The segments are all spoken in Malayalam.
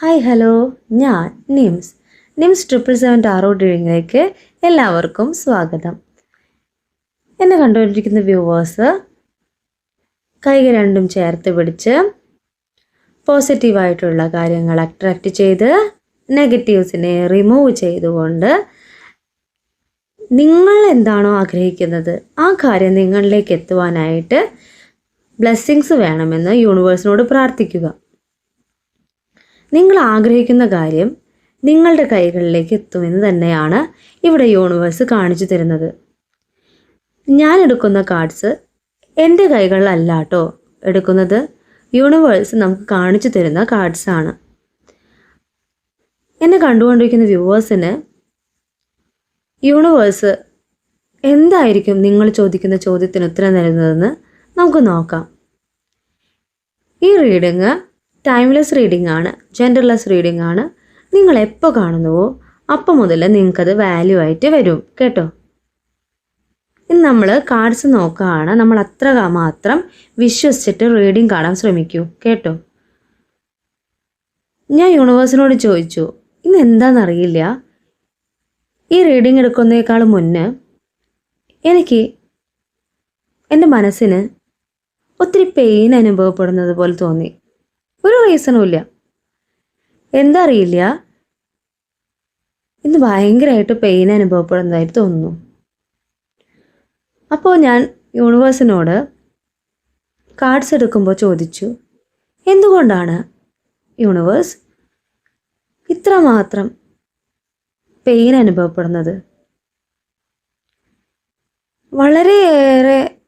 ഹായ് ഹലോ ഞാൻ Nims. Nims triple seven tarot ഡ്രീമിലേക്ക് എല്ലാവർക്കും സ്വാഗതം. എന്നെ കണ്ടുകൊണ്ടിരിക്കുന്ന വ്യൂവേഴ്സ് കൈകൾ രണ്ടും ചേർത്ത് പിടിച്ച് പോസിറ്റീവായിട്ടുള്ള കാര്യങ്ങൾ അട്രാക്റ്റ് ചെയ്ത് നെഗറ്റീവ്സിനെ റിമൂവ് ചെയ്തുകൊണ്ട് നിങ്ങൾ എന്താണോ ആഗ്രഹിക്കുന്നത് ആ കാര്യം നിങ്ങളിലേക്ക് എത്തുവാനായിട്ട് ബ്ലെസ്സിങ്സ് വേണമെന്ന് യൂണിവേഴ്സിനോട് പ്രാർത്ഥിക്കുക. നിങ്ങൾ ആഗ്രഹിക്കുന്ന കാര്യം നിങ്ങളുടെ കൈകളിലേക്ക് എത്തുമെന്ന് തന്നെയാണ് ഇവിടെ യൂണിവേഴ്സ് കാണിച്ചു തരുന്നത്. ഞാൻ എടുക്കുന്ന കാർഡ്സ് എന്റെ കൈകളിലല്ല കേട്ടോ എടുക്കുന്നത് യൂണിവേഴ്സ് നമുക്ക് കാണിച്ചു തരുന്ന കാർഡ്സാണ് എന്നെ കണ്ടുകൊണ്ടിരിക്കുന്ന വ്യൂവേഴ്സിന് യൂണിവേഴ്സ് എന്തായിരിക്കും നിങ്ങൾ ചോദിക്കുന്ന ചോദ്യത്തിന് ഉത്തരം നൽകുന്നതെന്ന് നമുക്ക് നോക്കാം. ഈ റീഡിങ് ടൈംലെസ് റീഡിംഗ് ആണ് ജെൻഡർലെസ് റീഡിംഗ് ആണ് നിങ്ങൾ എപ്പോൾ കാണുന്നുവോ അപ്പം മുതൽ നിങ്ങൾക്കത് വാല്യൂ ആയിട്ട് വരും കേട്ടോ? ഇന്ന് നമ്മൾ കാർഡ്സ് നോക്കുകയാണ് നമ്മൾ അത്ര മാത്രം വിശ്വസിച്ചിട്ട് റീഡിംഗ് കാണാൻ ശ്രമിക്കൂ കേട്ടോ? ഞാൻ യൂണിവേഴ്സിനോട് ചോദിച്ചു ഇന്ന് എന്താണെന്നറിയില്ല ഈ റീഡിംഗ് എടുക്കുന്നേക്കാൾ മുന്നേ എനിക്ക് എന്റെ മനസ്സിന് ഒത്തിരി പെയിൻ അനുഭവപ്പെടുന്നത് പോലെ തോന്നി. ഒരു റീസണും ഇല്ല. എന്താ അറിയില്ല. ഇന്ന് ഭയങ്കരമായിട്ട് പെയിൻ അനുഭവപ്പെടുന്നതായിട്ട് തോന്നുന്നു. അപ്പോൾ ഞാൻ യൂണിവേഴ്സിനോട് കാർഡ്സ് എടുക്കുമ്പോൾ ചോദിച്ചു എന്തുകൊണ്ടാണ് യൂണിവേഴ്സ് ഇത്രമാത്രം പെയിൻ അനുഭവപ്പെടുന്നത്? വളരെയേറെ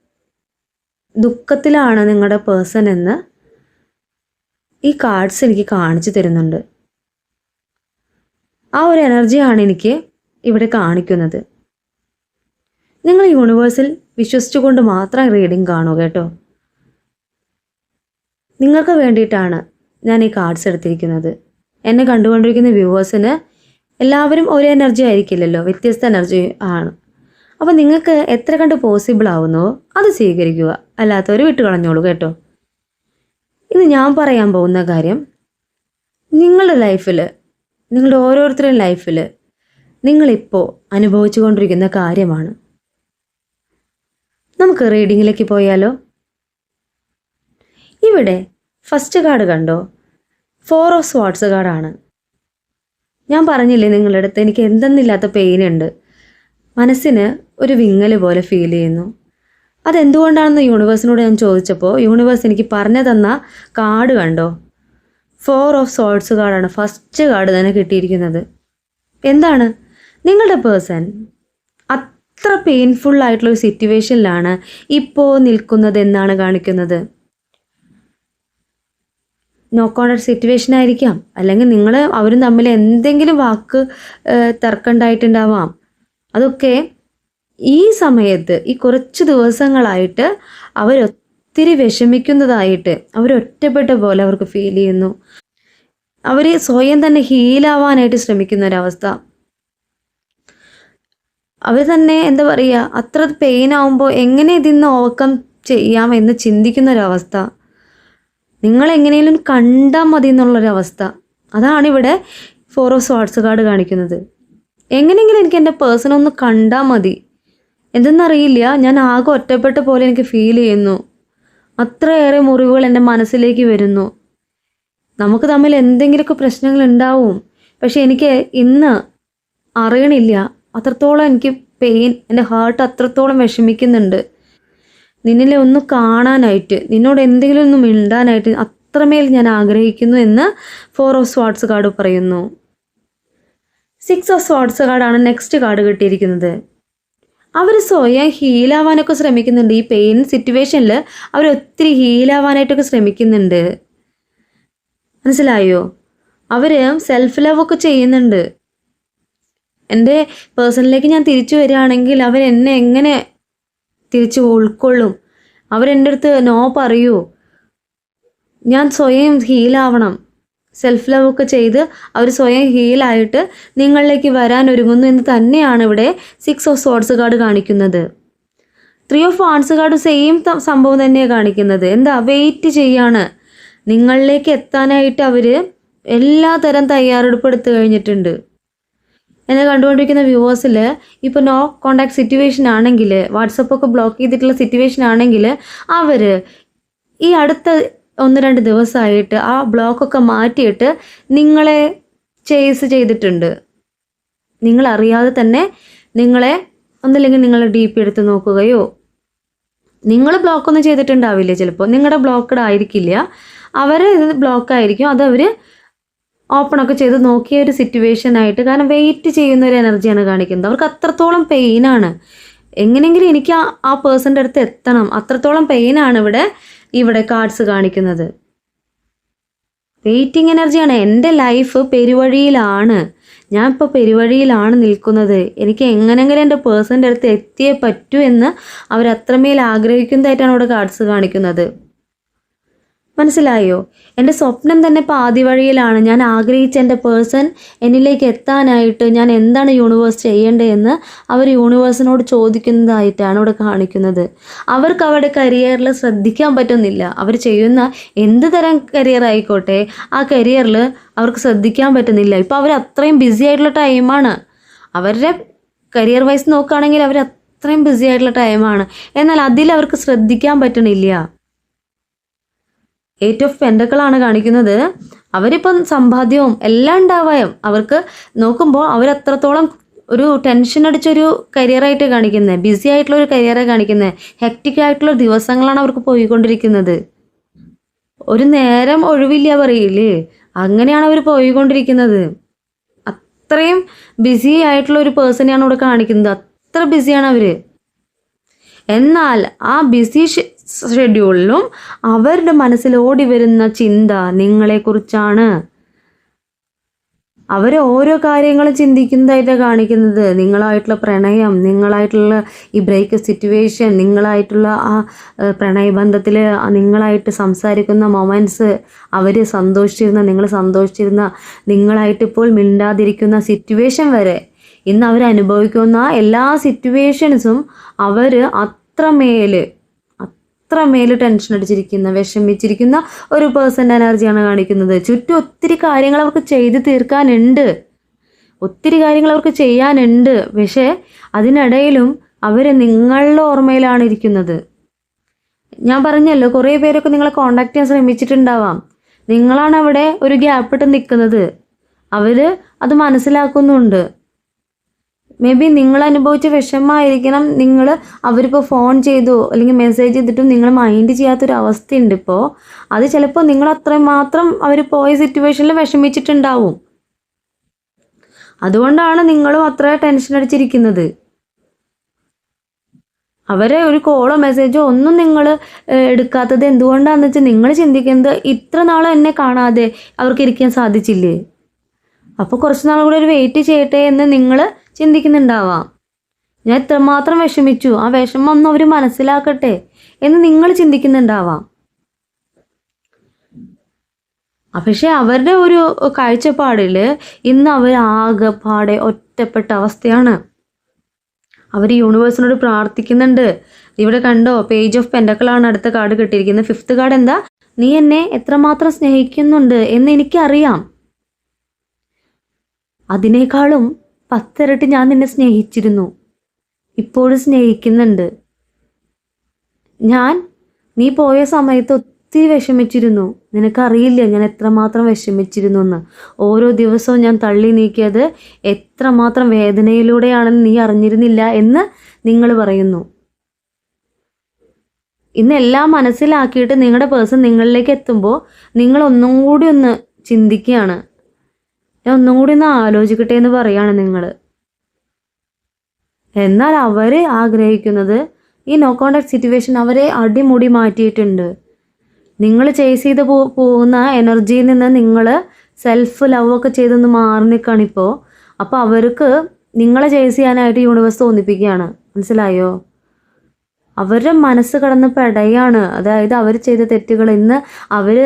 ദുഃഖത്തിലാണ് നിങ്ങളുടെ പേഴ്സൺ എന്ന് ഈ കാർഡ്സ് എനിക്ക് കാണിച്ചു തരുന്നുണ്ട്. ആ ഒരു എനർജിയാണ് എനിക്ക് ഇവിടെ കാണിക്കുന്നത്. നിങ്ങൾ യൂണിവേഴ്സിൽ വിശ്വസിച്ചുകൊണ്ട് മാത്രം റീഡിംഗ് കാണൂ കേട്ടോ. നിങ്ങൾക്ക് വേണ്ടിയിട്ടാണ് ഞാൻ ഈ കാർഡ്സ് എടുത്തിരിക്കുന്നത്. എന്നെ കണ്ടുകൊണ്ടിരിക്കുന്ന വ്യൂവേഴ്സിന് എല്ലാവരും ഒരേ എനർജി ആയിരിക്കില്ലല്ലോ വ്യത്യസ്ത എനർജി ആണ്. അപ്പോൾ നിങ്ങൾക്ക് എത്ര കണ്ട് പോസിബിൾ ആവുന്നോ അത് സ്വീകരിക്കുക. അല്ലാത്തവർ വിട്ടുകളഞ്ഞോളൂ കേട്ടോ. ഇന്ന് ഞാൻ പറയാൻ പോകുന്ന കാര്യം നിങ്ങളുടെ ലൈഫിൽ നിങ്ങളുടെ ഓരോരുത്തരുടെയും ലൈഫിൽ നിങ്ങളിപ്പോൾ അനുഭവിച്ചു കൊണ്ടിരിക്കുന്ന കാര്യമാണ്. നമുക്ക് റീഡിങ്ങിലേക്ക് പോയാലോ? ഇവിടെ ഫസ്റ്റ് കാർഡ് കണ്ടോ? ഫോർ ഓഫ് സ്വാട്സ് കാർഡാണ് ഞാൻ പറഞ്ഞില്ലേ നിങ്ങളുടെ അടുത്ത് എനിക്ക് എന്തെന്നില്ലാത്ത പെയിൻ ഉണ്ട്. മനസ്സിന് ഒരു വിങ്ങൽ പോലെ ഫീൽ ചെയ്യുന്നു. അതെന്തുകൊണ്ടാണെന്ന് യൂണിവേഴ്സിനോട് ഞാൻ ചോദിച്ചപ്പോൾ യൂണിവേഴ്സ് എനിക്ക് പറഞ്ഞു തന്ന കാർഡ് കണ്ടോ? ഫോർ ഓഫ് സോൾട്സ് കാർഡാണ് ഫസ്റ്റ് കാർഡ് തന്നെ കിട്ടിയിരിക്കുന്നത്. എന്താണ്? നിങ്ങളുടെ പേഴ്സൺ അത്ര പെയിൻഫുൾ ആയിട്ടുള്ള ഒരു സിറ്റുവേഷനിലാണ് ഇപ്പോൾ നിൽക്കുന്നത് എന്നാണ് കാണിക്കുന്നത്. നോ സിറ്റുവേഷൻ ആയിരിക്കാം. അല്ലെങ്കിൽ നിങ്ങൾ അവരും തമ്മിൽ എന്തെങ്കിലും വാക്ക് തർക്കമുണ്ടായിട്ടുണ്ടാവാം അതൊക്കെ ഈ സമയത്ത് ഈ കുറച്ച് ദിവസങ്ങളായിട്ട് അവരൊത്തിരി വിഷമിക്കുന്നതായിട്ട് അവരൊറ്റപ്പെട്ട പോലെ അവർക്ക് ഫീൽ ചെയ്യുന്നു. അവർ സ്വയം തന്നെ ഹീലാവാനായിട്ട് ശ്രമിക്കുന്ന ഒരവസ്ഥ. അവർ തന്നെ എന്താ പറയുക അത്ര പെയിൻ ആവുമ്പോൾ എങ്ങനെ ഇതിന്ന് ഓവർകം ചെയ്യാം എന്ന് ചിന്തിക്കുന്ന ഒരവസ്ഥ. നിങ്ങൾ എങ്ങനെയും കണ്ടാൽ മതി എന്നുള്ളൊരവസ്ഥ അതാണ് ഇവിടെ ഫോർ ഓഫ് സ്വാട്സ് കാർഡ് കാണിക്കുന്നത്. എങ്ങനെയെങ്കിലും എനിക്ക് എന്റെ പേഴ്സൺ ഒന്ന് കണ്ടാൽ മതി. എന്തെന്നറിയില്ല. ഞാൻ ആകെ ഒറ്റപ്പെട്ട പോലെ എനിക്ക് ഫീൽ ചെയ്യുന്നു. അത്രയേറെ മുറിവുകൾ എന്റെ മനസ്സിലേക്ക് വരുന്നു. നമുക്ക് തമ്മിൽ എന്തെങ്കിലുമൊക്കെ പ്രശ്നങ്ങൾ ഉണ്ടാവും. പക്ഷെ എനിക്ക് ഇന്ന് അറിയണില്ല. അത്രത്തോളം എനിക്ക് പെയിൻ എന്റെ ഹാർട്ട് അത്രത്തോളം വിഷമിക്കുന്നുണ്ട്. നിന്നിലെ ഒന്ന് കാണാനായിട്ട് നിന്നോട് എന്തെങ്കിലും ഒന്ന് മിണ്ടാനായിട്ട് അത്രമേൽ ഞാൻ ആഗ്രഹിക്കുന്നു എന്ന് ഫോർ ഓഫ് സ്വാട്സ് കാർഡ് പറയുന്നു. സിക്സ് ഓഫ് സ്വാട്സ് കാർഡാണ് നെക്സ്റ്റ് കാർഡ് കിട്ടിയിരിക്കുന്നത്. അവർ സ്വയം ഹീലാവാനൊക്കെ ശ്രമിക്കുന്നുണ്ട്. ഈ പെയിൻ സിറ്റുവേഷനിൽ അവർ ഒത്തിരി ഹീലാവാനായിട്ടൊക്കെ ശ്രമിക്കുന്നുണ്ട്. മനസ്സിലായോ? അവർ സെൽഫ് ലവ് ഒക്കെ ചെയ്യുന്നുണ്ട്. എന്റെ പേഴ്സണിലേക്ക് ഞാൻ തിരിച്ചു വരികയാണെങ്കിൽ അവർ എന്നെ എങ്ങനെ തിരിച്ച് ഉൾക്കൊള്ളും? അവരെന്റെ അടുത്ത് നോ പറയൂ. ഞാൻ സ്വയം ഹീലാവണം സെൽഫ് ലവ് ഒക്കെ ചെയ്ത് അവർ സ്വയം ഹീലായിട്ട് നിങ്ങളിലേക്ക് വരാൻ ഒരുങ്ങുന്നു എന്ന് തന്നെയാണ് ഇവിടെ സിക്സ് ഓഫ് സോഡ്സ് കാർഡ് കാണിക്കുന്നത്. Three of wands card same സംഭവം തന്നെയാണ് കാണിക്കുന്നത്. എന്താ? വെയിറ്റ് ചെയ്യാണ്. നിങ്ങളിലേക്ക് എത്താനായിട്ട് അവർ എല്ലാ തരം തയ്യാറെടുപ്പ് എടുത്തു കഴിഞ്ഞിട്ടുണ്ട്. എന്നെ കണ്ടുകൊണ്ടിരിക്കുന്ന വ്യൂവേഴ്സിൽ ഇപ്പോൾ നോ കോണ്ടാക്ട് സിറ്റുവേഷൻ ആണെങ്കിൽ വാട്സപ്പൊക്കെ ബ്ലോക്ക് ചെയ്തിട്ടുള്ള സിറ്റുവേഷൻ ആണെങ്കിൽ അവർ ഈ അടുത്ത ഒന്ന് രണ്ട് ദിവസമായിട്ട് ആ ബ്ലോക്കൊക്കെ മാറ്റിയിട്ട് നിങ്ങളെ ചേസ് ചെയ്തിട്ടുണ്ട്. നിങ്ങളറിയാതെ തന്നെ നിങ്ങളെ ഒന്നില്ലെങ്കിൽ നിങ്ങൾ ഡി പി എടുത്ത് നോക്കുകയോ നിങ്ങൾ ബ്ലോക്ക് ഒന്നും ചെയ്തിട്ടുണ്ടാവില്ല ചിലപ്പോൾ നിങ്ങളുടെ ബ്ലോക്കഡ് ആയിരിക്കില്ല. അവർ ഇത് ബ്ലോക്ക് ആയിരിക്കും. അത് അവർ ഓപ്പൺ ഒക്കെ ചെയ്ത് നോക്കിയ ഒരു സിറ്റുവേഷൻ ആയിട്ട്. കാരണം വെയിറ്റ് ചെയ്യുന്ന ഒരു എനർജിയാണ് കാണിക്കുന്നത്. അവർക്ക് അത്രത്തോളം പെയിനാണ് എങ്ങനെയെങ്കിലും എനിക്ക് ആ ആ പേഴ്സന്റെ അടുത്ത് എത്തണം. അത്രത്തോളം പെയിനാണ് ഇവിടെ. ഇവിടെ കാർഡ്സ് കാണിക്കുന്നത്. വെയിറ്റിംഗ് എനർജിയാണ് എന്റെ ലൈഫ് പെരുവഴിയിലാണ്. ഞാൻ ഇപ്പോൾ പെരുവഴിയിലാണ് നിൽക്കുന്നത്. എനിക്ക് എങ്ങനെങ്കിലും എന്റെ പേഴ്സന്റെ അടുത്ത് എത്തിയേ പറ്റൂ എന്ന് അവരത്രമേൽ ആഗ്രഹിക്കുന്നതായിട്ടാണ് ഇവിടെ കാർഡ്സ് കാണിക്കുന്നത്. മനസ്സിലായോ? എന്റെ സ്വപ്നം തന്നെ പാതിവഴിയിലാണ് ഞാൻ ആഗ്രഹിച്ച എന്റെ പേഴ്സൺ എന്നിലേക്ക് എത്താനായിട്ട് ഞാൻ എന്താണ് യൂണിവേഴ്സ് ചെയ്യേണ്ടതെന്ന് അവർ യൂണിവേഴ്സിനോട് ചോദിക്കുന്നതായിട്ടാണ് ഇവിടെ കാണിക്കുന്നത്. അവർക്ക് അവരുടെ കരിയറിൽ ശ്രദ്ധിക്കാൻ പറ്റുന്നില്ല. അവർ ചെയ്യുന്ന എന്ത് തരം കരിയർ ആയിക്കോട്ടെ ആ കരിയറിൽ അവർക്ക് ശ്രദ്ധിക്കാൻ പറ്റുന്നില്ല. ഇപ്പോൾ അവർ അത്രയും ബിസി ആയിട്ടുള്ള ടൈമാണ് അവരുടെ കരിയർ വൈസ് നോക്കുകയാണെങ്കിൽ അവർ അത്രയും ബിസി ആയിട്ടുള്ള ടൈമാണ് എന്നാൽ അതിൽ അവർക്ക് ശ്രദ്ധിക്കാൻ പറ്റണില്ല. എയ്റ്റ് ഓഫ് പെൻഡക്കളാണ് കാണിക്കുന്നത്. അവരിപ്പം സമ്പാദ്യവും എല്ലാം ഉണ്ടാവായും അവർക്ക് നോക്കുമ്പോൾ അവരത്രത്തോളം ഒരു ടെൻഷൻ അടിച്ചൊരു കരിയറായിട്ട് കാണിക്കുന്നത് ബിസി ആയിട്ടുള്ള ഒരു കരിയറെ കാണിക്കുന്നത് ഹെക്റ്റിക് ആയിട്ടുള്ള ദിവസങ്ങളാണ് അവർക്ക് പോയിക്കൊണ്ടിരിക്കുന്നത്. ഒരു നേരം ഒഴിവില്ല പറയില്ലേ? അങ്ങനെയാണ് അവർ പോയിക്കൊണ്ടിരിക്കുന്നത്. അത്രയും ബിസി ആയിട്ടുള്ള ഒരു പേഴ്സണെയാണ് അവിടെ കാണിക്കുന്നത്. അത്ര ബിസിയാണ് അവർ എന്നാൽ ആ ബിസി ഷെഡ്യൂളിലും അവരുടെ മനസ്സിൽ ഓടി വരുന്ന ചിന്ത നിങ്ങളെക്കുറിച്ചാണ്. അവർ ഓരോ കാര്യങ്ങളും ചിന്തിക്കുന്നതായിട്ടാണ് കാണിക്കുന്നത്. നിങ്ങളായിട്ടുള്ള പ്രണയം നിങ്ങളായിട്ടുള്ള ഈ ബ്രേക്ക് സിറ്റുവേഷൻ നിങ്ങളായിട്ടുള്ള ആ പ്രണയബന്ധത്തിൽ നിങ്ങളായിട്ട് സംസാരിക്കുന്ന മൊമെന്റ്സ് അവർ സന്തോഷിച്ചിരുന്ന നിങ്ങൾ സന്തോഷിച്ചിരുന്ന നിങ്ങളായിട്ട് ഇപ്പോൾ മിണ്ടാതിരിക്കുന്ന സിറ്റുവേഷൻ വരെ ഇന്ന് അവർ അനുഭവിക്കുന്ന എല്ലാ സിറ്റുവേഷൻസും അവർ അത്രമേൽ അത്രമേൽ ടെൻഷൻ അടിച്ചിരിക്കുന്ന വിഷമിച്ചിരിക്കുന്ന ഒരു പേഴ്സന്റെ എനർജിയാണ് കാണിക്കുന്നത്. ചുറ്റും ഒത്തിരി കാര്യങ്ങൾ അവർക്ക് ചെയ്ത് തീർക്കാനുണ്ട്. ഒത്തിരി കാര്യങ്ങൾ അവർക്ക് ചെയ്യാനുണ്ട്. പക്ഷേ അതിനിടയിലും അവർ നിങ്ങളുടെ ഓർമ്മയിലാണ് ഇരിക്കുന്നത്. ഞാൻ പറഞ്ഞല്ലോ കുറേ പേരൊക്കെ നിങ്ങളെ കോണ്ടാക്ട് ചെയ്യാൻ ശ്രമിച്ചിട്ടുണ്ടാവാം. നിങ്ങളാണ് അവിടെ ഒരു ഗ്യാപ്പ് ഇട്ട് നിൽക്കുന്നത്. അവർ അത് മനസ്സിലാക്കുന്നുണ്ട്. മേ ബി നിങ്ങൾ അനുഭവിച്ച വിഷമമായിരിക്കണം. നിങ്ങൾ അവരിപ്പോൾ ഫോൺ ചെയ്തു അല്ലെങ്കിൽ മെസ്സേജ് ചെയ്തിട്ടും നിങ്ങൾ മൈൻഡ് ചെയ്യാത്തൊരു അവസ്ഥയുണ്ട് ഇപ്പോൾ അത് ചിലപ്പോൾ നിങ്ങൾ അത്രയും മാത്രം അവർ പോയ സിറ്റുവേഷനിൽ വിഷമിച്ചിട്ടുണ്ടാവും. അതുകൊണ്ടാണ് നിങ്ങളും അത്ര ടെൻഷൻ അടിച്ചിരിക്കുന്നത്. അവരെ ഒരു കോളോ മെസ്സേജോ ഒന്നും നിങ്ങൾ എടുക്കാത്തത് എന്തുകൊണ്ടാണെന്ന് വെച്ചാൽ നിങ്ങൾ ചിന്തിക്കുന്നത് ഇത്ര നാൾ എന്നെ കാണാതെ അവർക്ക് ഇരിക്കാൻ സാധിച്ചില്ലേ? അപ്പോൾ കുറച്ച് നാൾ കൂടെ ഒരു വെയിറ്റ് ചെയ്യട്ടെ എന്ന് നിങ്ങൾ ചിന്തിക്കുന്നുണ്ടാവാം. ഞാൻ എത്രമാത്രം വിഷമിച്ചു ആ വിഷമം ഒന്ന് അവർ മനസ്സിലാക്കട്ടെ എന്ന് നിങ്ങൾ ചിന്തിക്കുന്നുണ്ടാവാം. പക്ഷെ അവരുടെ ഒരു കാഴ്ചപ്പാടിൽ ഇന്ന് അവർ ആകെപ്പാടെ ഒറ്റപ്പെട്ട അവസ്ഥയാണ്. അവർ യൂണിവേഴ്സിനോട് പ്രാർത്ഥിക്കുന്നുണ്ട്. ഇവിടെ കണ്ടോ പേജ് ഓഫ് പെൻഡക്കളാണ് അടുത്ത കാർഡ് കിട്ടിയിരിക്കുന്നത്. ഫിഫ്ത്ത് കാർഡ് എന്താ? നീ എന്നെ എത്രമാത്രം സ്നേഹിക്കുന്നുണ്ട് എന്ന് എനിക്കറിയാം. അതിനേക്കാളും പത്തിരട്ടി ഞാൻ നിന്നെ സ്നേഹിച്ചിരുന്നു. ഇപ്പോഴും സ്നേഹിക്കുന്നുണ്ട്. ഞാൻ നീ പോയ സമയത്ത് ഒത്തിരി വിഷമിച്ചിരുന്നു. നിനക്കറിയില്ല ഞാൻ എത്രമാത്രം വിഷമിച്ചിരുന്നു എന്ന് ഓരോ ദിവസവും ഞാൻ തള്ളി നീക്കിയത് എത്രമാത്രം വേദനയിലൂടെയാണെന്ന് നീ അറിഞ്ഞിരുന്നില്ല എന്ന് നിങ്ങൾ പറയുന്നു. ഇന്നെല്ലാം മനസ്സിലാക്കിയിട്ട് നിങ്ങളുടെ പേഴ്സൺ നിങ്ങളിലേക്ക് എത്തുമ്പോൾ നിങ്ങൾ ഒന്നും കൂടി ഒന്ന് ചിന്തിക്കുകയാണ്. ഞാൻ ഒന്നും കൂടി ഒന്ന് ആലോചിക്കട്ടെ എന്ന് പറയാണ് നിങ്ങൾ എന്നാൽ അവർ ആഗ്രഹിക്കുന്നത് ഈ നോ കോണ്ടാക്ട് സിറ്റുവേഷൻ അവരെ അടിമുടി മാറ്റിയിട്ടുണ്ട്. നിങ്ങൾ ചേസ് ചെയ്ത് പോ പോകുന്ന എനർജിയിൽ നിന്ന് നിങ്ങൾ സെൽഫ് ലവ് ഒക്കെ ചെയ്തൊന്ന് മാറി നിൽക്കുകയാണിപ്പോൾ അപ്പോൾ അവർക്ക് നിങ്ങളെ ചേസ് ചെയ്യാനായിട്ട് യൂണിവേഴ്സ് തോന്നിപ്പിക്കുകയാണ്. മനസ്സിലായോ? അവരുടെ മനസ്സ് കടന്ന് പെടയാണ്. അതായത് അവർ ചെയ്ത തെറ്റുകൾ ഇന്ന് അവർ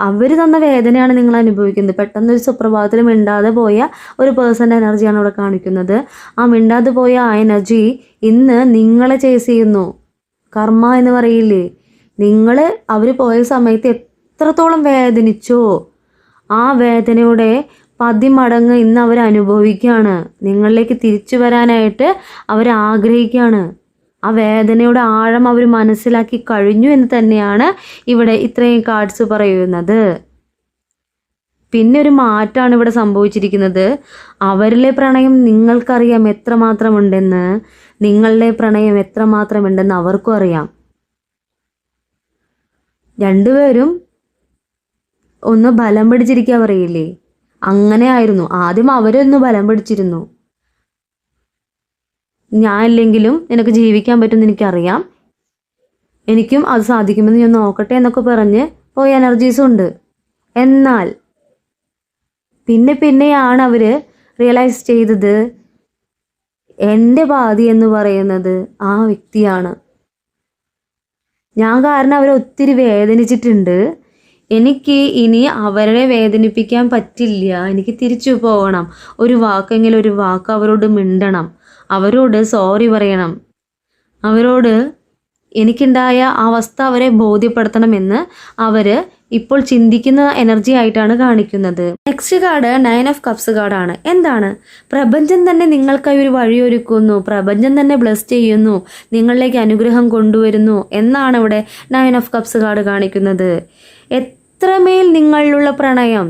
അവർ തന്ന വേദനയാണ് നിങ്ങൾ അനുഭവിക്കുന്നത്. പെട്ടെന്ന് ഒരു സുപ്രഭാതത്തിൽ മിണ്ടാതെ പോയ ഒരു പേഴ്സന്റെ എനർജിയാണ് ഇവിടെ കാണിക്കുന്നത്. ആ മിണ്ടാതെ പോയ ആ എനർജി ഇന്ന് നിങ്ങളെ ചേസ് ചെയ്യുന്നു. കർമ്മ എന്ന് പറയില്ലേ? നിങ്ങൾ അവർ പോയ സമയത്ത് എത്രത്തോളം വേദനിച്ചോ ആ വേദനയുടെ പതിമടങ്ങ് ഇന്ന് അവർ അനുഭവിക്കുകയാണ്. നിങ്ങളിലേക്ക് തിരിച്ചു വരാനായിട്ട് അവർ ആഗ്രഹിക്കുകയാണ്. ആ വേദനയുടെ ആഴം അവർ മനസ്സിലാക്കി കഴിഞ്ഞു എന്ന് തന്നെയാണ് ഇവിടെ ഇത്രയും കാർഡ്സ് പറയുന്നത്. പിന്നെ ഒരു മാറ്റമാണ് ഇവിടെ സംഭവിച്ചിരിക്കുന്നത്. അവരിലെ പ്രണയം നിങ്ങൾക്കറിയാം എത്രമാത്രമുണ്ടെന്ന്. നിങ്ങളുടെ പ്രണയം എത്രമാത്രമുണ്ടെന്ന് അവർക്കും അറിയാം. രണ്ടുപേരും ഒന്ന് ബലം പിടിച്ചിരിക്കാൻ പറയില്ലേ? അങ്ങനെ ആയിരുന്നു. ആദ്യം അവരൊന്ന് ബലം പിടിച്ചിരുന്നു. ഞാൻ ഇല്ലെങ്കിലും നിനക്ക് ജീവിക്കാൻ പറ്റുമെന്ന് എനിക്കറിയാം. എനിക്കും അത് സാധിക്കുമെന്ന് ഞാൻ നോക്കട്ടെ എന്നൊക്കെ പറഞ്ഞ് പോയ എനർജീസും ഉണ്ട്. എന്നാൽ പിന്നെ പിന്നെയാണ് അവർ റിയലൈസ് ചെയ്തത് എന്റെ പാതി എന്ന് പറയുന്നത് ആ വ്യക്തിയാണ്. ഞാൻ കാരണം അവരെ ഒത്തിരി വേദനിച്ചിട്ടുണ്ട്. എനിക്ക് ഇനി അവരെ വേദനിപ്പിക്കാൻ പറ്റില്ല. എനിക്ക് തിരിച്ചു പോകണം. ഒരു വാക്കെങ്കിലും ഒരു വാക്ക് അവരോട് മിണ്ടണം. അവരോട് സോറി പറയണം. അവരോട് എനിക്കുണ്ടായ അവസ്ഥ അവരെ ബോധ്യപ്പെടുത്തണമെന്ന് അവർ ഇപ്പോൾ ചിന്തിക്കുന്ന എനർജി ആയിട്ടാണ് കാണിക്കുന്നത്. Next card nine of cups കാർഡാണ് എന്താണ്? പ്രപഞ്ചം തന്നെ നിങ്ങൾക്കായി ഒരു വഴിയൊരുക്കുന്നു. പ്രപഞ്ചം തന്നെ ബ്ലസ് ചെയ്യുന്നു. നിങ്ങളിലേക്ക് അനുഗ്രഹം കൊണ്ടുവരുന്നു എന്നാണ് ഇവിടെ നയൻ ഓഫ് കപ്സ് കാർഡ് കാണിക്കുന്നത്. എത്രമേൽ നിങ്ങളിലുള്ള പ്രണയം?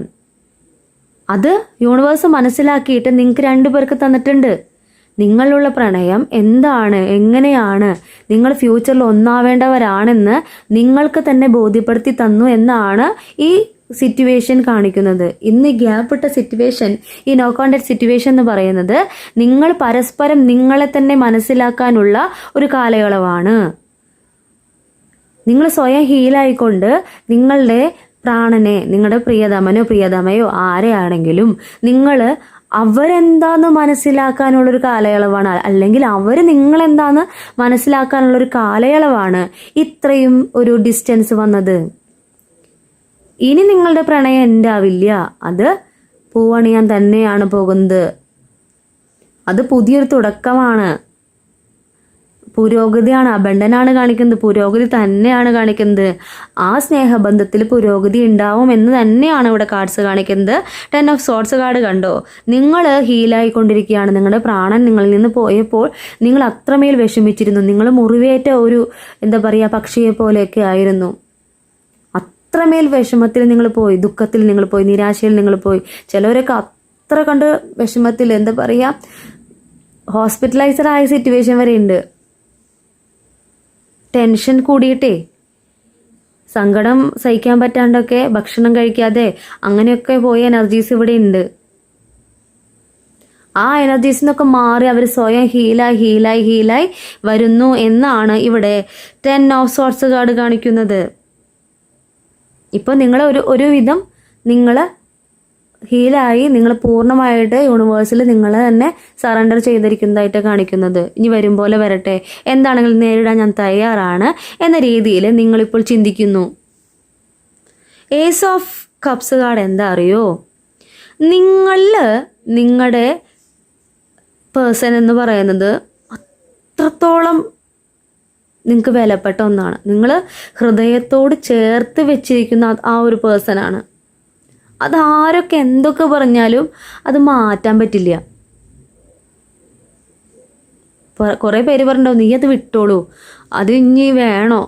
അത് യൂണിവേഴ്സ് മനസ്സിലാക്കിയിട്ട് നിങ്ങൾക്ക് രണ്ടുപേർക്ക് തന്നിട്ടുണ്ട്. നിങ്ങളുള്ള പ്രണയം എന്താണ്? എങ്ങനെയാണ്? നിങ്ങൾ ഫ്യൂച്ചറിൽ ഒന്നാവേണ്ടവരാണെന്ന് നിങ്ങൾക്ക് തന്നെ ബോധ്യപ്പെടുത്തി തന്നു എന്നാണ് ഈ സിറ്റുവേഷൻ കാണിക്കുന്നത്. ഇന്ന് ഗ്യാപ്പിട്ട സിറ്റുവേഷൻ ഈ നോ കോണ്ടാക്ട് സിറ്റുവേഷൻ എന്ന് പറയുന്നത് നിങ്ങൾ പരസ്പരം നിങ്ങളെ തന്നെ മനസ്സിലാക്കാനുള്ള ഒരു കാലയളവാണ്. നിങ്ങൾ സ്വയം ഹീലായിക്കൊണ്ട് നിങ്ങളുടെ പ്രാണനെ നിങ്ങളുടെ പ്രിയതമനോ പ്രിയതമയോ ആരെയാണെങ്കിലും നിങ്ങൾ അവരെന്താന്ന് മനസ്സിലാക്കാനുള്ളൊരു കാലയളവാണ്. അല്ലെങ്കിൽ അവർ നിങ്ങളെന്താന്ന് മനസ്സിലാക്കാനുള്ളൊരു കാലയളവാണ് ഇത്രയും ഒരു ഡിസ്റ്റൻസ് വന്നത്. ഇനി നിങ്ങളുടെ പ്രണയം ഉണ്ടാവില്ല അത് പൂവണിയാൻ തന്നെയാണ് പോകുന്നത്. അത് പുതിയൊരു തുടക്കമാണ്. പുരോഗതിയാണ് അബണ്ടനാണ് കാണിക്കുന്നത് പുരോഗതി തന്നെയാണ് കാണിക്കുന്നത്. ആ സ്നേഹബന്ധത്തിൽ പുരോഗതി ഉണ്ടാവും എന്ന് തന്നെയാണ് ഇവിടെ കാർഡ്സ് കാണിക്കുന്നത്. ടെൻ ഓഫ് സോർട്സ് കാർഡ് കണ്ടോ? നിങ്ങൾ ഹീലായിക്കൊണ്ടിരിക്കുകയാണ് നിങ്ങളുടെ പ്രാണൻ നിങ്ങളിൽ നിന്ന് പോയപ്പോൾ നിങ്ങൾ അത്രമേൽ വിഷമിച്ചിരുന്നു. നിങ്ങൾ മുറിവേറ്റ ഒരു എന്താ പറയുക പക്ഷിയെ പോലെയൊക്കെ ആയിരുന്നു. അത്രമേൽ വിഷമത്തിൽ നിങ്ങൾ പോയി ദുഃഖത്തിൽ നിങ്ങൾ പോയി നിരാശയിൽ നിങ്ങൾ പോയി. ചിലവരൊക്കെ അത്ര കണ്ട് വിഷമത്തിൽ എന്താ പറയുക ഹോസ്പിറ്റലൈസ്ഡ് ആയ സിറ്റുവേഷൻ വരെ ഉണ്ട്. ടെൻഷൻ കൂടിയിട്ടേ. സങ്കടം സഹിക്കാൻ പറ്റാണ്ടൊക്കെ ഭക്ഷണം കഴിക്കാതെ അങ്ങനെയൊക്കെ പോയ എനർജീസ് ഇവിടെ ഉണ്ട് ആ എനർജീസ് നിന്നൊക്കെ മാറി അവർ സ്വയം ഹീലായി ഹീലായി ഹീലായി വരുന്നു എന്നാണ് ഇവിടെ ടെൻ ഓഫ് സോർട്സ് കാർഡ് കാണിക്കുന്നത്. ഇപ്പോൾ നിങ്ങൾ ഒരു ഒരുവിധം നിങ്ങൾ ഹീലായി നിങ്ങൾ പൂർണമായിട്ട് യൂണിവേഴ്സിൽ നിങ്ങൾ തന്നെ സറണ്ടർ ചെയ്തിരിക്കുന്നതായിട്ട് കാണിക്കുന്നത്. ഇനി വരും പോലെ വരട്ടെ. എന്താണെങ്കിലും നേരിടാൻ ഞാൻ തയ്യാറാണ് എന്ന രീതിയിൽ നിങ്ങളിപ്പോൾ ചിന്തിക്കുന്നു. ഏസ് ഓഫ് കപ്സ് കാർഡ് എന്താ അറിയോ? നിങ്ങൾ നിങ്ങളുടെ പേഴ്സൺ എന്ന് പറയുന്നത് അത്രത്തോളം നിങ്ങൾക്ക് വിലപ്പെട്ട ഒന്നാണ്. നിങ്ങൾ ഹൃദയത്തോട് ചേർത്ത് വെച്ചിരിക്കുന്ന ആ ഒരു പേഴ്സണാണ് അത് ആരൊക്കെ എന്തൊക്കെ പറഞ്ഞാലും അത് മാറ്റാൻ പറ്റില്ല. കുറേ പേര് പറഞ്ഞിട്ടുണ്ടാവും നീ അത് വിട്ടോളൂ. അത് ഇനി വേണോ?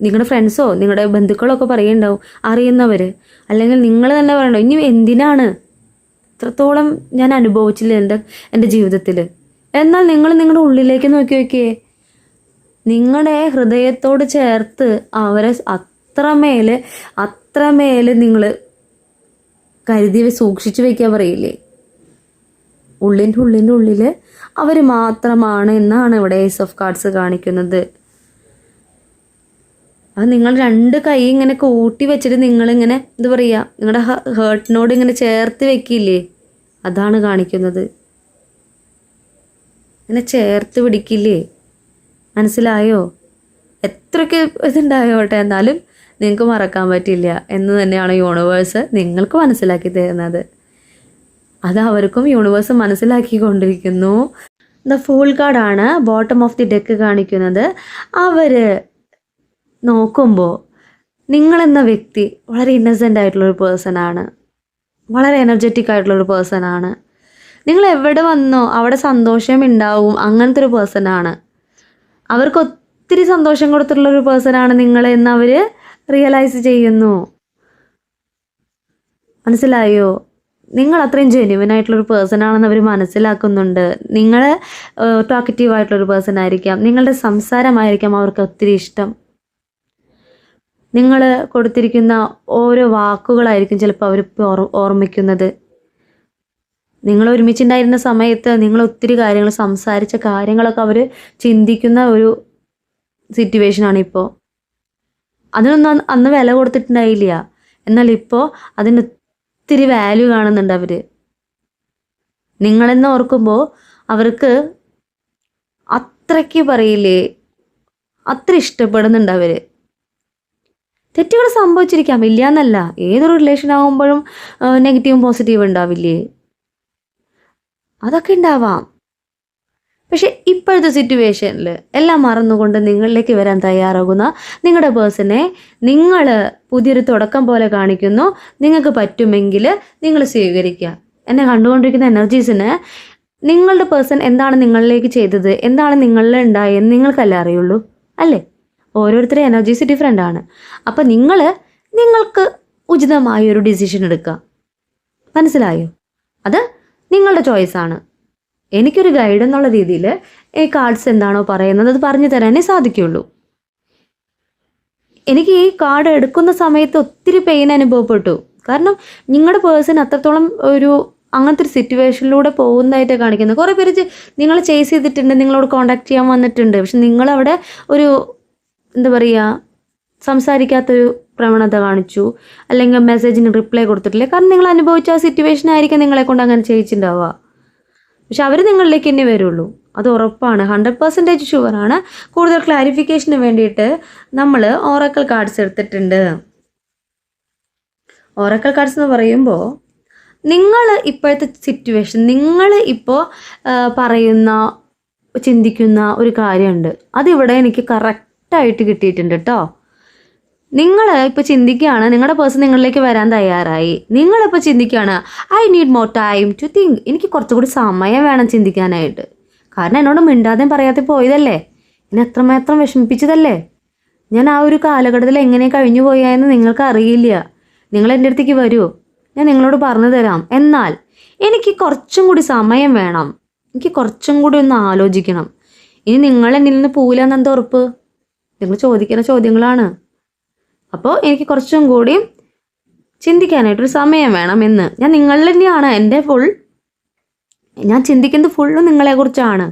നിങ്ങളുടെ ഫ്രണ്ട്സോ നിങ്ങളുടെ ബന്ധുക്കളോ ഒക്കെ പറയുന്നുണ്ടാവും അറിയുന്നവർ അല്ലെങ്കിൽ നിങ്ങൾ തന്നെ പറയണ്ടോ ഇനി എന്തിനാണ്? ഇത്രത്തോളം ഞാൻ അനുഭവിച്ചില്ല എന്റെ എന്റെ ജീവിതത്തിൽ എന്നാൽ നിങ്ങൾ നിങ്ങളുടെ ഉള്ളിലേക്ക് നോക്കി നോക്കിയേ. നിങ്ങളുടെ ഹൃദയത്തോട് ചേർത്ത് അവരെ അത്രമേൽ അത്രമേൽ നിങ്ങൾ കരുതി സൂക്ഷിച്ചു വെക്കാൻ പറയില്ലേ? ഉള്ളിന്റെ ഉള്ളിന്റെ ഉള്ളിൽ അവർ മാത്രമാണ് എന്നാണ് ഇവിടെ ഏസ് ഓഫ് കാർഡ്സ് കാണിക്കുന്നത്. അത് നിങ്ങൾ രണ്ട് കൈ ഇങ്ങനെ കൂട്ടി വെച്ചിട്ട് നിങ്ങളിങ്ങനെ എന്താ പറയുക നിങ്ങളുടെ ഹേർട്ടിനോട് ഇങ്ങനെ ചേർത്ത് വെക്കില്ലേ? അതാണ് കാണിക്കുന്നത്. ഇങ്ങനെ ചേർത്ത് പിടിക്കില്ലേ? മനസ്സിലായോ? എത്രയൊക്കെ ഇതുണ്ടായോട്ടെ എന്നാലും നിങ്ങൾക്ക് മറക്കാൻ പറ്റില്ല എന്ന് തന്നെയാണ് യൂണിവേഴ്സ് നിങ്ങൾക്ക് മനസ്സിലാക്കി തരുന്നത്. അത് അവർക്കും യൂണിവേഴ്സ് മനസ്സിലാക്കിക്കൊണ്ടിരിക്കുന്നു. ദ ഫൂൾ കാർഡാണ് ബോട്ടം ഓഫ് ദി ഡെക്ക് കാണിക്കുന്നത്. അവർ നോക്കുമ്പോൾ നിങ്ങളെന്ന വ്യക്തി വളരെ ഇന്നസെന്റ് ആയിട്ടുള്ളൊരു പേഴ്സണാണ് വളരെ എനർജറ്റിക് ആയിട്ടുള്ളൊരു പേഴ്സണാണ് നിങ്ങൾ എവിടെ വന്നോ അവിടെ സന്തോഷം ഉണ്ടാവും അങ്ങനത്തെ ഒരു പേഴ്സണാണ് അവർക്ക് ഒത്തിരി സന്തോഷം കൊടുത്തിട്ടുള്ളൊരു പേഴ്സണാണ് നിങ്ങൾ എന്ന് അവർ റിയലൈസ് ചെയ്യുന്നു. മനസ്സിലായോ? നിങ്ങൾ അത്രയും ജെന്യുവൻ ആയിട്ടുള്ളൊരു പേഴ്സൺ ആണെന്ന് അവർ മനസ്സിലാക്കുന്നുണ്ട്. നിങ്ങൾ ടോക്കറ്റീവ് ആയിട്ടുള്ളൊരു പേഴ്സൺ ആയിരിക്കാം. നിങ്ങളുടെ സംസാരമായിരിക്കാം അവർക്ക് ഒത്തിരി ഇഷ്ടം. നിങ്ങൾ കൊടുത്തിരിക്കുന്ന ഓരോ വാക്കുകളായിരിക്കും ചിലപ്പോൾ അവർ ഓർമ്മിക്കുന്നത്. നിങ്ങൾ ഒരുമിച്ചുണ്ടായിരുന്ന സമയത്ത് നിങ്ങൾ ഒത്തിരി കാര്യങ്ങൾ സംസാരിച്ച കാര്യങ്ങളൊക്കെ അവർ ചിന്തിക്കുന്ന ഒരു സിറ്റുവേഷനാണ് ഇപ്പോൾ അതിനൊന്നും അന്ന് വില കൊടുത്തിട്ടുണ്ടായില്ല. എന്നാൽ ഇപ്പോൾ അതിന് ഒത്തിരി വാല്യൂ കാണുന്നുണ്ട് അവർ നിങ്ങളെന്ന് ഓർക്കുമ്പോൾ അവർക്ക് അത്രയ്ക്ക് പറയില്ലേ? അത്ര ഇഷ്ടപ്പെടുന്നുണ്ട് അവർ തെറ്റുകൾ സംഭവിച്ചിരിക്കാം. ഇല്ല എന്നല്ല ഏതൊരു റിലേഷൻ ആകുമ്പോഴും നെഗറ്റീവും പോസിറ്റീവും ഉണ്ടാവില്ലേ? അതൊക്കെ ഉണ്ടാവാം. പക്ഷെ ഇപ്പോഴത്തെ സിറ്റുവേഷനിൽ എല്ലാം മറന്നുകൊണ്ട് നിങ്ങളിലേക്ക് വരാൻ തയ്യാറാകുന്ന നിങ്ങളുടെ പേഴ്സണെ നിങ്ങൾ പുതിയൊരു തുടക്കം പോലെ കാണിക്കുന്നു. നിങ്ങൾക്ക് പറ്റുമെങ്കിൽ നിങ്ങൾ സ്വീകരിക്കുക. എന്നെ കണ്ടുകൊണ്ടിരിക്കുന്ന എനർജീസിന് നിങ്ങളുടെ പേഴ്സൺ എന്താണ് നിങ്ങളിലേക്ക് ചെയ്തത്? എന്താണ് നിങ്ങളിൽ ഉണ്ടായെന്ന് നിങ്ങൾക്കല്ലേ അറിയുള്ളൂ അല്ലേ? ഓരോരുത്തരുടെ എനർജീസ് ഡിഫറെന്റ് ആണ്. അപ്പം നിങ്ങൾ നിങ്ങൾക്ക് ഉചിതമായ ഒരു ഡിസിഷൻ എടുക്കുക. മനസ്സിലായോ? അത് നിങ്ങളുടെ ചോയ്സാണ് എനിക്കൊരു ഗൈഡ് എന്നുള്ള രീതിയിൽ ഈ കാർഡ്സ് എന്താണോ പറയുന്നത് അത് പറഞ്ഞു തരാനേ സാധിക്കുള്ളൂ. എനിക്ക് ഈ കാർഡ് എടുക്കുന്ന സമയത്ത് ഒത്തിരി പെയിൻ അനുഭവപ്പെട്ടു. കാരണം നിങ്ങളുടെ പേഴ്സൺ അത്രത്തോളം ഒരു അങ്ങനത്തെ ഒരു സിറ്റുവേഷനിലൂടെ പോകുന്നതായിട്ട് കാണിക്കുന്നത്. കുറേ പേര് നിങ്ങൾ ചേസ് ചെയ്തിട്ടുണ്ട് നിങ്ങളോട് കോണ്ടാക്ട് ചെയ്യാൻ വന്നിട്ടുണ്ട്. പക്ഷെ നിങ്ങളവിടെ ഒരു എന്താ പറയുക സംസാരിക്കാത്തൊരു പ്രവണത കാണിച്ചു. അല്ലെങ്കിൽ മെസ്സേജിന് റിപ്ലൈ കൊടുത്തിട്ടില്ല. കാരണം നിങ്ങൾ അനുഭവിച്ച ആ സിറ്റുവേഷൻ ആയിരിക്കും നിങ്ങളെ കൊണ്ട് അങ്ങനെ ചെയ്യിച്ചിട്ടുണ്ടാവുക. പക്ഷെ അവർ നിങ്ങളിലേക്ക് തന്നെ വരുള്ളൂ. അത് ഉറപ്പാണ്. ഹൺഡ്രഡ് പെർസെന്റേജ് ഷുവറാണ് കൂടുതൽ ക്ലാരിഫിക്കേഷന് വേണ്ടിയിട്ട് നമ്മൾ ഓറക്കൽ കാർഡ്സ് എടുത്തിട്ടുണ്ട്. ഓറക്കൽ കാർഡ്സ് എന്ന് പറയുമ്പോൾ നിങ്ങൾ ഇപ്പോഴത്തെ സിറ്റുവേഷൻ നിങ്ങൾ ഇപ്പോൾ പറയുന്ന ചിന്തിക്കുന്ന ഒരു കാര്യമുണ്ട്. അതിവിടെ എനിക്ക് കറക്റ്റായിട്ട് കിട്ടിയിട്ടുണ്ട് കേട്ടോ നിങ്ങൾ ഇപ്പോൾ ചിന്തിക്കുകയാണ് നിങ്ങളുടെ പേഴ്സൺ നിങ്ങളിലേക്ക് വരാൻ തയ്യാറായി. നിങ്ങളിപ്പോൾ ചിന്തിക്കുകയാണ് I need more time to think എനിക്ക് കുറച്ചുകൂടി സമയം വേണം ചിന്തിക്കാനായിട്ട്. കാരണം എന്നോട് മിണ്ടാതെ പറയാതെ പോയതല്ലേ? എന്നെ എത്രമാത്രം വിഷമിപ്പിച്ചതല്ലേ? ഞാൻ ആ ഒരു കാലഘട്ടത്തിൽ എങ്ങനെ കഴിഞ്ഞു പോയാന്ന് നിങ്ങൾക്ക് അറിയില്ല. നിങ്ങൾ എന്റെ അടുത്തേക്ക് വരൂ. ഞാൻ നിങ്ങളോട് പറഞ്ഞു തരാം. എന്നാൽ എനിക്ക് കുറച്ചും കൂടി സമയം വേണം. എനിക്ക് കുറച്ചും കൂടി ഒന്ന് ആലോചിക്കണം. ഇനി നിങ്ങൾ എന്നിൽ നിന്ന് പോവില്ല എന്നെന്താ ഉറപ്പ്? നിങ്ങൾ ചോദിക്കുന്ന ചോദ്യങ്ങളാണ്. അപ്പോൾ എനിക്ക് കുറച്ചും കൂടി ചിന്തിക്കാനായിട്ടൊരു സമയം വേണം എന്ന്. ഞാൻ നിങ്ങളിൽ തന്നെയാണ്. എന്റെ ഫുൾ ഞാൻ ചിന്തിക്കുന്നത് ഫുള്ളും നിങ്ങളെക്കുറിച്ചാണ്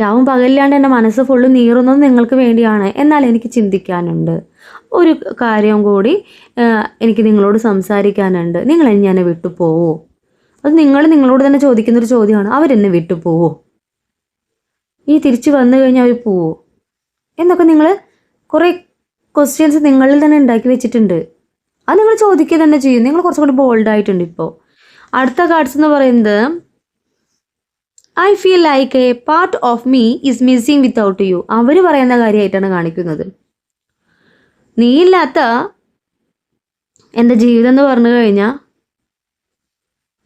രാവും പകലില്ലാണ്ട് എന്റെ മനസ്സ് ഫുള്ള് നീറുന്നത് നിങ്ങൾക്ക് വേണ്ടിയാണ്. എന്നാൽ എനിക്ക് ചിന്തിക്കാനുണ്ട്. ഒരു കാര്യം കൂടി എനിക്ക് നിങ്ങളോട് സംസാരിക്കാനുണ്ട്. നിങ്ങൾ എന്നെ വിട്ടു പോവോ? അത് നിങ്ങൾ നിങ്ങളോട് തന്നെ ചോദിക്കുന്നൊരു ചോദ്യമാണ്. അവരെന്നെ വിട്ടു പോവോ? ഈ തിരിച്ചു വന്നു കഴിഞ്ഞാൽ അവർ പോവോ? എന്നൊക്കെ നിങ്ങൾ കുറേ ക്വസ്റ്റ്യൻസ് നിങ്ങളിൽ തന്നെ ഉണ്ടാക്കി വെച്ചിട്ടുണ്ട്. അത് നിങ്ങൾ ചോദിക്കുക തന്നെ ചെയ്യും. നിങ്ങൾ കുറച്ചും കൂടി ബോൾഡ് ആയിട്ടുണ്ട് ഇപ്പോൾ അടുത്ത കാർഡ്സ് എന്ന് പറയുന്നത് I feel like a part of me is missing without you അവർ പറയുന്ന കാര്യമായിട്ടാണ് കാണിക്കുന്നത്. നീയില്ലാത്ത എന്റെ ജീവിതം എന്ന് പറഞ്ഞു കഴിഞ്ഞാൽ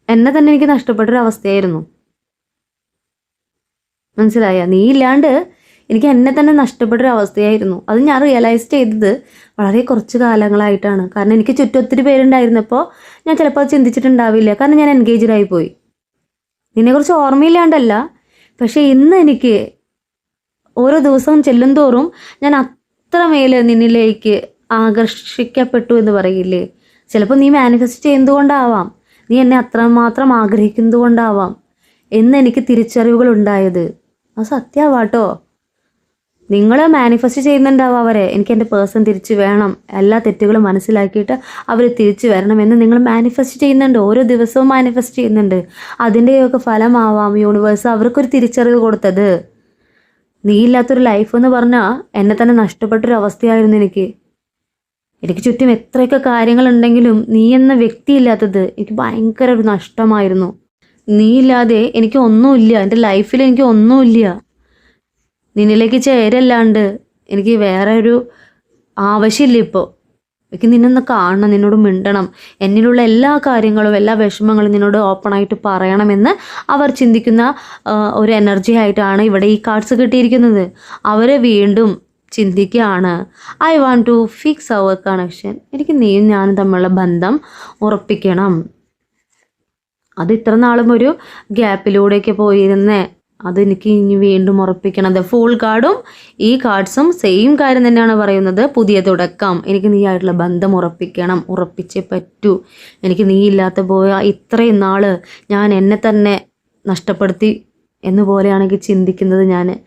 എന്നെ തന്നെ എനിക്ക് നഷ്ടപ്പെട്ടൊരവസ്ഥയായിരുന്നു. മനസ്സിലായ? നീ ഇല്ലാണ്ട് എനിക്ക് എന്നെ തന്നെ നഷ്ടപ്പെട്ടൊരു അവസ്ഥയായിരുന്നു. അത് ഞാൻ റിയലൈസ് ചെയ്തത് വളരെ കുറച്ച് കാലങ്ങളായിട്ടാണ്. കാരണം എനിക്ക് ചുറ്റും ഒത്തിരി പേരുണ്ടായിരുന്നപ്പോൾ ഞാൻ ചിലപ്പോൾ ചിന്തിച്ചിട്ടുണ്ടാവില്ല. കാരണം ഞാൻ എൻഗേജ്ഡ് ആയിപ്പോയി ഇതിനെക്കുറിച്ച് ഓർമ്മയില്ലാണ്ടല്ല. പക്ഷേ ഇന്ന് എനിക്ക് ഓരോ ദിവസവും ചെല്ലും തോറും ഞാൻ അത്രമേൽ നിന്നിലേക്ക് ആകർഷിക്കപ്പെട്ടു എന്ന് പറയില്ലേ? ചിലപ്പോൾ നീ മാനിഫെസ്റ്റ് ചെയ്യുന്നതുകൊണ്ടാവാം. നീ എന്നെ അത്രമാത്രം ആഗ്രഹിക്കുന്നതുകൊണ്ടാവാം. എന്ന് എനിക്ക് തിരിച്ചറിവുകൾ ഉണ്ടായത് അത് സത്യമാട്ടോ നിങ്ങൾ മാനിഫെസ്റ്റ് ചെയ്യുന്നുണ്ടാവും അവരെ. എനിക്ക് എന്റെ പേഴ്സൺ തിരിച്ചു വേണം. എല്ലാ തെറ്റുകളും മനസ്സിലാക്കിയിട്ട് അവർ തിരിച്ചു വരണം എന്ന് നിങ്ങൾ മാനിഫെസ്റ്റ് ചെയ്യുന്നുണ്ട്. ഓരോ ദിവസവും മാനിഫെസ്റ്റ് ചെയ്യുന്നുണ്ട്. അതിന്റെയൊക്കെ ഫലമാവാം യൂണിവേഴ്സ് അവർക്കൊരു തിരിച്ചറിവ് കൊടുത്തത്. നീ ഇല്ലാത്തൊരു ലൈഫ് എന്ന് പറഞ്ഞാൽ എന്നെ തന്നെ നഷ്ടപ്പെട്ടൊരു അവസ്ഥയായിരുന്നു എനിക്ക്. എനിക്ക് ചുറ്റും എത്രയൊക്കെ കാര്യങ്ങളുണ്ടെങ്കിലും നീ എന്ന വ്യക്തി ഇല്ലാത്തത് എനിക്ക് ഭയങ്കര ഒരു നഷ്ടമായിരുന്നു. നീ ഇല്ലാതെ എനിക്ക് ഒന്നുമില്ല. എന്റെ ലൈഫിൽ എനിക്ക് ഒന്നുമില്ല. നിന്നിലേക്ക് ചേരല്ലാണ്ട് എനിക്ക് വേറെ ഒരു ആവശ്യമില്ല ഇപ്പോൾ എനിക്ക് നിന്നൊന്ന് കാണണം നിന്നോട് മിണ്ടണം. എന്നിലുള്ള എല്ലാ കാര്യങ്ങളും എല്ലാ വിഷമങ്ങളും നിന്നോട് ഓപ്പണായിട്ട് പറയണമെന്ന് അവർ ചിന്തിക്കുന്ന ഒരു എനർജി ആയിട്ടാണ് ഇവിടെ ഈ കാർഡ്സ് കിട്ടിയിരിക്കുന്നത്. അവരെ വീണ്ടും ചിന്തിക്കുകയാണ് I want to fix our connection എനിക്ക് നീയും ഞാനും തമ്മിലുള്ള ബന്ധം ഉറപ്പിക്കണം. അത് ഇത്ര നാളും ഒരു ഗ്യാപ്പിലൂടെയൊക്കെ പോയിരുന്നേ. അതെനിക്ക് ഇനി വീണ്ടും ഉറപ്പിക്കണം ഫുൾ കാർഡും ഈ കാർഡ്സും സെയിം കാര്യം തന്നെയാണ് പറയുന്നത്. പുതിയ തുടക്കം. എനിക്ക് നീ ആയിട്ടുള്ള ബന്ധം ഉറപ്പിക്കണം. ഉറപ്പിച്ചേ പറ്റൂ. എനിക്ക് നീ ഇല്ലാത്ത പോയ ഇത്രയും നാൾ ഞാൻ എന്നെ തന്നെ നഷ്ടപ്പെടുത്തി എന്ന് പോലെയാണ് എനിക്ക് ചിന്തിക്കുന്നത് ഞാൻ.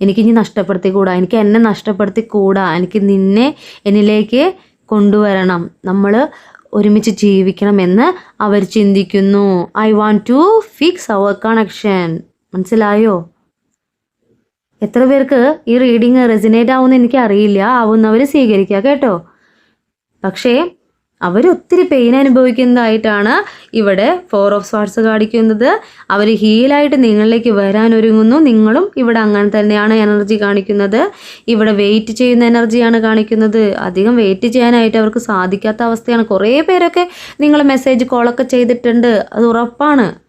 എനിക്ക് ഇനി നഷ്ടപ്പെടുത്തി കൂടാ എനിക്ക് എന്നെ നഷ്ടപ്പെടുത്തി കൂടാ എനിക്ക് നിന്നെ എന്നിലേക്ക് കൊണ്ടുവരണം. നമ്മൾ ഒരുമിച്ച് ജീവിക്കണം എന്ന് അവർ ചിന്തിക്കുന്നു. I want to fix our connection മനസ്സിലായോ? എത്ര പേർക്ക് ഈ റീഡിങ് റെസിനേറ്റ് ആവുമെന്ന് എനിക്ക് അറിയില്ല. ആവുന്നവർ സ്വീകരിക്കുക കേട്ടോ. പക്ഷേ അവർ ഒത്തിരി പെയിൻ അനുഭവിക്കുന്നതായിട്ടാണ് ഇവിടെ ഫോർ ഓഫ് സ്വാർട്സ് കാണിക്കുന്നത്. അവർ ഹീലായിട്ട് നിങ്ങളിലേക്ക് വരാൻ ഒരുങ്ങുന്നു. നിങ്ങളും ഇവിടെ അങ്ങനെ തന്നെയാണ് എനർജി കാണിക്കുന്നത്. ഇവിടെ വെയിറ്റ് ചെയ്യുന്ന എനർജിയാണ് കാണിക്കുന്നത്. അധികം വെയിറ്റ് ചെയ്യാനായിട്ട് അവർക്ക് സാധിക്കാത്ത അവസ്ഥയാണ്. കുറേ പേരൊക്കെ നിങ്ങൾ മെസ്സേജ് കോളൊക്കെ ചെയ്തിട്ടുണ്ട്. അത് ഉറപ്പാണ്.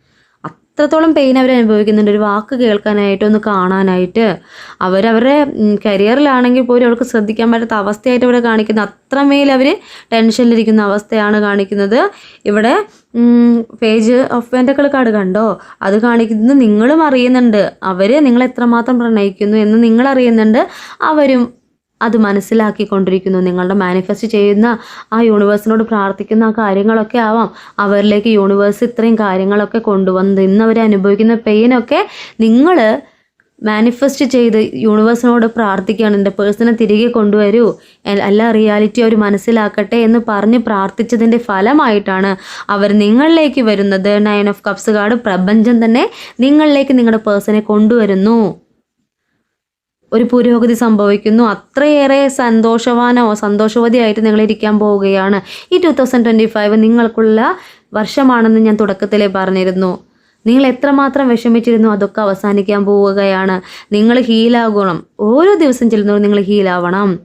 അത്രത്തോളം പെയിൻ അവർ അനുഭവിക്കുന്നുണ്ട്. ഒരു വാക്ക് കേൾക്കാനായിട്ട് ഒന്ന് കാണാനായിട്ട്. അവരവരുടെ കരിയറിലാണെങ്കിൽ പോലും അവർക്ക് ശ്രദ്ധിക്കാൻ പറ്റാത്ത അവസ്ഥയായിട്ട് ഇവിടെ കാണിക്കുന്ന അത്രമേൽ അവർ ടെൻഷനിലിരിക്കുന്ന അവസ്ഥയാണ് കാണിക്കുന്നത്. ഇവിടെ പേജ് ഓഫ് പെന്റക്കൾ കാർഡ് കണ്ടോ? അത് കാണിക്കുന്നത് നിങ്ങളും അറിയുന്നുണ്ട്. അവർ നിങ്ങൾ എത്രമാത്രം പ്രണയിക്കുന്നു എന്ന് നിങ്ങളറിയുന്നുണ്ട്. അവരും അത് മനസ്സിലാക്കിക്കൊണ്ടിരിക്കുന്നു. നിങ്ങളുടെ മാനിഫെസ്റ്റ് ചെയ്യുന്ന ആ യൂണിവേഴ്സിനോട് പ്രാർത്ഥിക്കുന്ന ആ കാര്യങ്ങളൊക്കെ ആവാം. അവരിലേക്ക് യൂണിവേഴ്സ് ഇത്രയും കാര്യങ്ങളൊക്കെ കൊണ്ടുവന്നത് ഇന്ന് അവർ അനുഭവിക്കുന്ന പെയിനൊക്കെ നിങ്ങൾ മാനിഫെസ്റ്റ് ചെയ്ത് യൂണിവേഴ്സിനോട് പ്രാർത്ഥിക്കുകയാണ്. എന്റെ പേഴ്സണെ തിരികെ കൊണ്ടുവരൂ. അല്ല റിയാലിറ്റി അവർ മനസ്സിലാക്കട്ടെ എന്ന് പറഞ്ഞ് പ്രാർത്ഥിച്ചതിന്റെ ഫലമായിട്ടാണ് അവർ നിങ്ങളിലേക്ക് വരുന്നത്. നയൻ ഓഫ് കപ്സ് കാർഡ് പ്രപഞ്ചം തന്നെ നിങ്ങളിലേക്ക് നിങ്ങളുടെ പേഴ്സണെ കൊണ്ടുവരുന്നു. ഒരു പുരോഗതി സംഭവിക്കുന്നു. അത്രയേറെ സന്തോഷവാനോ സന്തോഷവതിയായിട്ട് നിങ്ങൾ ഇരിക്കാൻ പോവുകയാണ്. ഈ ടു തൗസൻഡ് ട്വന്റി ഫൈവ് നിങ്ങൾക്കുള്ള വർഷമാണെന്ന് ഞാൻ തുടക്കത്തിലേ പറഞ്ഞിരുന്നു. നിങ്ങൾ എത്രമാത്രം വിഷമിച്ചിരുന്നു അതൊക്കെ അവസാനിക്കാൻ പോവുകയാണ്. നിങ്ങൾ ഹീലാകണം. ഓരോ ദിവസം ചെല്ലുന്നവരും നിങ്ങൾ ഹീലാവണം.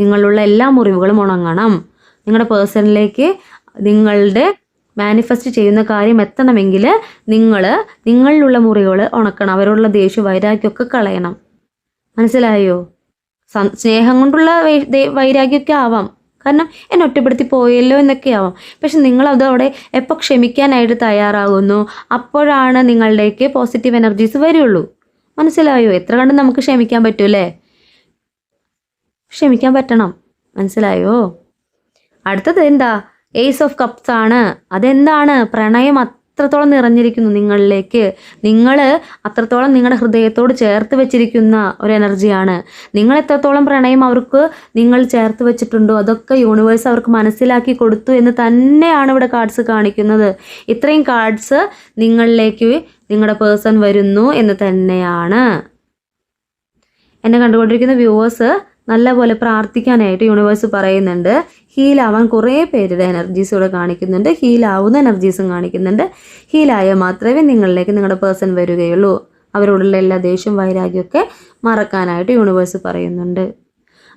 നിങ്ങളുള്ള എല്ലാ മുറിവുകളും ഉണങ്ങണം. നിങ്ങളുടെ പേഴ്സണിലേക്ക് നിങ്ങളുടെ മാനിഫെസ്റ്റ് ചെയ്യുന്ന കാര്യം എത്തണമെങ്കിൽ നിങ്ങൾ നിങ്ങളിലുള്ള മുറികൾ ഉണക്കണം. അവരോടുള്ള ദേഷ്യ വൈരാഗ്യമൊക്കെ കളയണം. മനസ്സിലായോ? സ്നേഹം കൊണ്ടുള്ള വൈരാഗ്യമൊക്കെ ആവാം. കാരണം എന്നെ ഒറ്റപ്പെടുത്തി പോയല്ലോ എന്നൊക്കെ ആവാം. പക്ഷെ നിങ്ങൾ അതവിടെ എപ്പോൾ ക്ഷമിക്കാനായിട്ട് തയ്യാറാകുന്നു അപ്പോഴാണ് നിങ്ങളിലേക്ക് പോസിറ്റീവ് എനർജീസ് വരുള്ളൂ. മനസ്സിലായോ? എത്ര കണ്ട് നമുക്ക് ക്ഷമിക്കാൻ പറ്റൂലേ ക്ഷമിക്കാൻ പറ്റണം. മനസ്സിലായോ? അടുത്തത് എന്താ? ഏസ് ഓഫ് കപ്സ് ആണ്. അതെന്താണ്? പ്രണയം അത്രത്തോളം നിറഞ്ഞിരിക്കുന്നു നിങ്ങളിലേക്ക്. നിങ്ങൾ അത്രത്തോളം നിങ്ങളുടെ ഹൃദയത്തോട് ചേർത്ത് വെച്ചിരിക്കുന്ന ഒരു എനർജിയാണ്. നിങ്ങൾ എത്രത്തോളം പ്രണയം അവർക്ക് നിങ്ങൾ ചേർത്ത് വെച്ചിട്ടുണ്ടോ അതൊക്കെ യൂണിവേഴ്സ് അവർക്ക് മനസ്സിലാക്കി കൊടുത്തു എന്ന് തന്നെയാണ് ഇവിടെ കാർഡ്സ് കാണിക്കുന്നത്. ഇത്രയും കാർഡ്സ് നിങ്ങളിലേക്ക് നിങ്ങളുടെ പേഴ്സൺ വരുന്നു എന്ന് തന്നെയാണ്. എന്നെ കണ്ടുകൊണ്ടിരിക്കുന്ന വ്യൂവേഴ്സ് നല്ലപോലെ പ്രാർത്ഥിക്കാനായിട്ട് യൂണിവേഴ്സ് പറയുന്നുണ്ട്. ഹീലാവാൻ കുറേ പേരുടെ എനർജീസ് ഇവിടെ കാണിക്കുന്നുണ്ട്. ഹീലാവുന്ന എനർജീസും കാണിക്കുന്നുണ്ട്. ഹീലായാൽ മാത്രമേ നിങ്ങളിലേക്ക് നിങ്ങളുടെ പേഴ്സൺ വരികയുള്ളൂ. അവരോടുള്ള എല്ലാ ദേഷ്യം വൈരാഗ്യമൊക്കെ മറക്കാനായിട്ട് യൂണിവേഴ്സ് പറയുന്നുണ്ട്.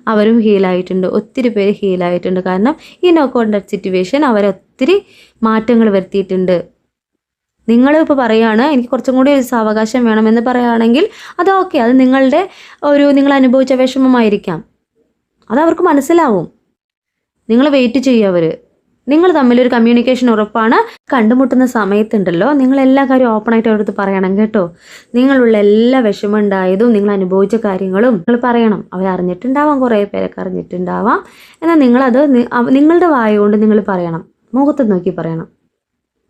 അവരും ഹീലായിട്ടുണ്ട്. ഒത്തിരി പേര് ഹീലായിട്ടുണ്ട്. കാരണം ഈ നോ കോണ്ടാക്ട് സിറ്റുവേഷൻ അവരെ ഒത്തിരി മാറ്റങ്ങൾ വരുത്തിയിട്ടുണ്ട്. നിങ്ങൾ ഇപ്പോൾ പറയുകയാണ് എനിക്ക് കുറച്ചും കൂടി ഒരു സാവകാശം വേണമെന്ന് പറയുകയാണെങ്കിൽ അത് ഓക്കെ അത് നിങ്ങളുടെ ഒരു നിങ്ങൾ അനുഭവിച്ച വിഷമമായിരിക്കാം. അത് അവർക്ക് മനസ്സിലാവും. നിങ്ങൾ വെയിറ്റ് ചെയ്യുക അവർ നിങ്ങൾ തമ്മിലൊരു കമ്മ്യൂണിക്കേഷൻ ഉറപ്പാണ്. കണ്ടുമുട്ടുന്ന സമയത്തുണ്ടല്ലോ. നിങ്ങൾ എല്ലാ കാര്യവും ഓപ്പണായിട്ട് അവരടുത്ത് പറയണം കേട്ടോ. നിങ്ങളുള്ള എല്ലാ വിഷമം ഉണ്ടായതും നിങ്ങൾ അനുഭവിച്ച കാര്യങ്ങളും നിങ്ങൾ പറയണം. അവരറിഞ്ഞിട്ടുണ്ടാവാം കുറേ പേരൊക്കെ അറിഞ്ഞിട്ടുണ്ടാവാം. എന്നാൽ നിങ്ങളത് നിങ്ങളുടെ വായ കൊണ്ട് നിങ്ങൾ പറയണം. മുഖത്ത് നോക്കി പറയണം.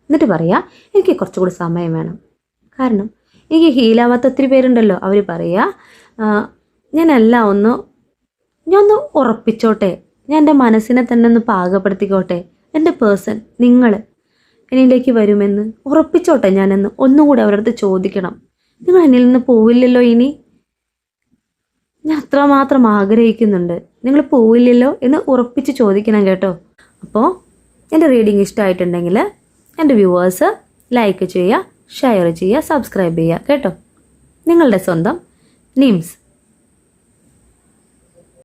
എന്നിട്ട് പറയാ എനിക്ക് കുറച്ചുകൂടി സമയം വേണം. കാരണം എനിക്ക് ഹീലാവാത്ത ഒത്തിരി പേരുണ്ടല്ലോ. അവർ പറയുക ഞാനല്ല ഒന്ന് ഞാനൊന്ന് ഉറപ്പിച്ചോട്ടെ. ഞാൻ എന്റെ മനസ്സിനെ തന്നെ ഒന്ന് പാകപ്പെടുത്തിക്കോട്ടെ? എന്റെ പേഴ്സൺ നിങ്ങൾ എന്നിലേക്ക് വരുമെന്ന് ഉറപ്പിച്ചോട്ടെ ഞാനെന്ന് ഒന്നുകൂടി അവരടുത്ത് അവരുടെ ചോദിക്കണം. നിങ്ങൾ എന്നിൽ നിന്ന് പോവില്ലല്ലോ ഇനി? ഞാൻ അത്രമാത്രം ആഗ്രഹിക്കുന്നുണ്ട്. നിങ്ങൾ പോവില്ലല്ലോ എന്ന് ഉറപ്പിച്ച് ചോദിക്കണം കേട്ടോ. അപ്പോൾ എന്റെ റീഡിങ് ഇഷ്ടമായിട്ടുണ്ടെങ്കിൽ എന്റെ വ്യൂവേഴ്സ് ലൈക്ക് ചെയ്യുക ഷെയർ ചെയ്യുക സബ്സ്ക്രൈബ് ചെയ്യുക കേട്ടോ. നിങ്ങളുടെ സ്വന്തം നിംസ്.